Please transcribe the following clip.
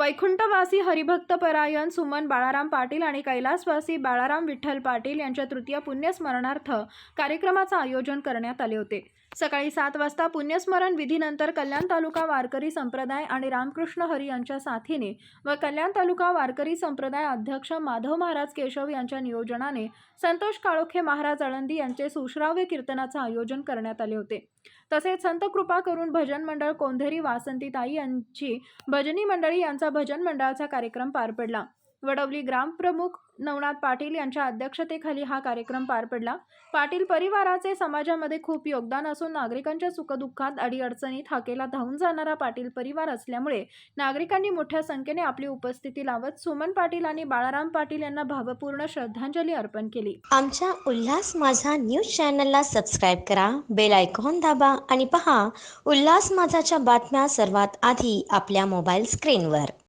वैकुंठवासी हरिभक्त परायण सुमन बाळाराम पाटील आणि कैलासवासी बाळाराम विठ्ठल पाटील यांच्या तृतीय पुण्यस्मरणार्थ कार्यक्रमाचं आयोजन करण्यात आले होते. सकाळी सात वाजता पुण्यस्मरण विधीनंतर कल्याण तालुका वारकरी संप्रदाय आणि रामकृष्ण हरी यांच्या साथीने व कल्याण तालुका वारकरी संप्रदाय अध्यक्ष माधव महाराज केशव यांच्या नियोजनाने संतोष काळोखे महाराज आळंदी यांचे सुश्राव्य कीर्तनाचं आयोजन करण्यात आले होते. तसेच संत कृपा करून भजन मंडळ कोंधेरी वासंतीताई यांची भजनी मंडळी यांचा भजन मंडळाचा कार्यक्रम पार पडला. वडवली ग्रामप्रमुख नवनाथ पाटील यांच्या अध्यक्षतेखाली हा कार्यक्रम पार पडला. पाटील परिवाराचे समाजामध्ये खूप योगदान असून नागरिकांच्या सुखदुःखात अडीअडचणीत हाकेला धावून जाणारा पाटील परिवार असल्यामुळे नागरिकांनी मोठ्या संख्येने आपली उपस्थिती लावत सुमन पाटील आणि बाळाराम पाटील यांना भावपूर्ण श्रद्धांजली अर्पण केली. आमच्या उल्हास माझा न्यूज चॅनलला सबस्क्राईब करा बेल आयकॉन दाबा आणि पहा उल्हास माझाच्या बातम्या सर्वात आधी आपल्या मोबाईल स्क्रीनवर.